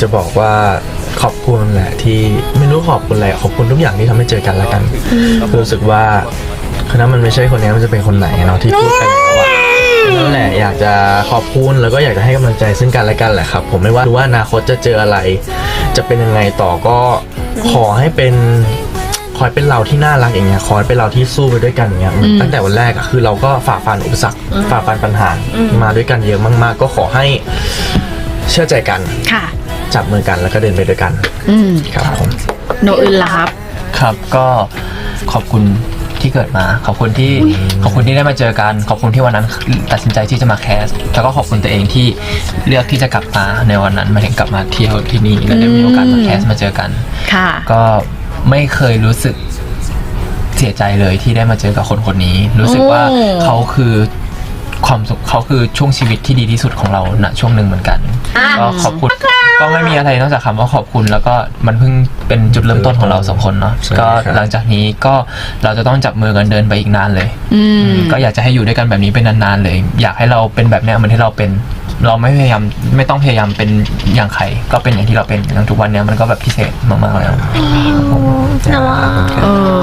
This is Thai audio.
จะบอกว่าขอบคุณแหละที่ไม่รู้ขอบคุณอะไรขอบคุณทุกอย่างที่ทำให้เจอกันแล้วกันรู้สึกว่าคือถ้ามันไม่ใช่คนนี้มันจะเป็นคนไหนเนาะที่พูดไปแล้วอะนั่นแหละอยากจะขอบคุณแล้วก็อยากจะให้กำลังใจซึ่งกันและกันแหละครับ ผมไม่ว่ารู้ว่าอนาคตจะเจออะไร จะเป็นยังไงต่อก็ขอให้เป็นคอยเป็นเราที่น่ารักอย่างเงี้ยคอยเป็นเราที่สู้ไปด้วยกันอย่างเงี้ยเหมือนตั้งแต่วันแรกอะคือเราก็ฝ่าฟันอุปสรรคฝ่าฟันปัญหามาด้วยกันเยอะมาก ๆ ก็ขอให้เชื่อใจกันค่ะ จับมือกันแล้วก็เดินไปด้วยกันอืมครับผมโนอื่นล่ะครับ ครับก็ขอบคุณที่เกิดมา ขอบคุณที่ขอบคุณที่ได้มาเจอกัน ขอบคุณที่วันนั้นตัดสินใจที่จะมาแคสแล้วก็ขอบคุณตัวเองที่เลือกที่จะกลับมาในวันนั้นหมายถึงกลับมาเที่ยวที่นี่และได้มีโอกาสมาแคสมาเจอกันค่ะ ก็ไม่เคยรู้สึกเสียใจเลยที่ได้มาเจอกับคนคนนี้ รู้สึกว่าโอ้เขาคือความสุขเขาคือช่วงชีวิตที่ดีที่สุดของเราณช่วงหนึ่งเหมือนกัน ก็ขอบคุณก็ไม่มีอะไรนอกจากคำว่าขอบคุณ แล้วก็มันเพิ่งเป็นจุดเริ่มต้นของเราสองคนเนาะใช่ก็ครับหลังจากนี้ก็เราจะต้องจับมือกันเดินไปอีกนานเลยอืมก็อยากจะให้อยู่ด้วยกันแบบนี้เป็นนานๆเลย อยากให้เราเป็นแบบเนี้ยเหมือนที่เราเป็น เราไม่พยายามไม่ต้องพยายามเป็นอย่างใครก็เป็นอย่างที่เราเป็นอย่างทุกวันเนี้ยมันก็แบบพิเศษมากๆแล้วเออ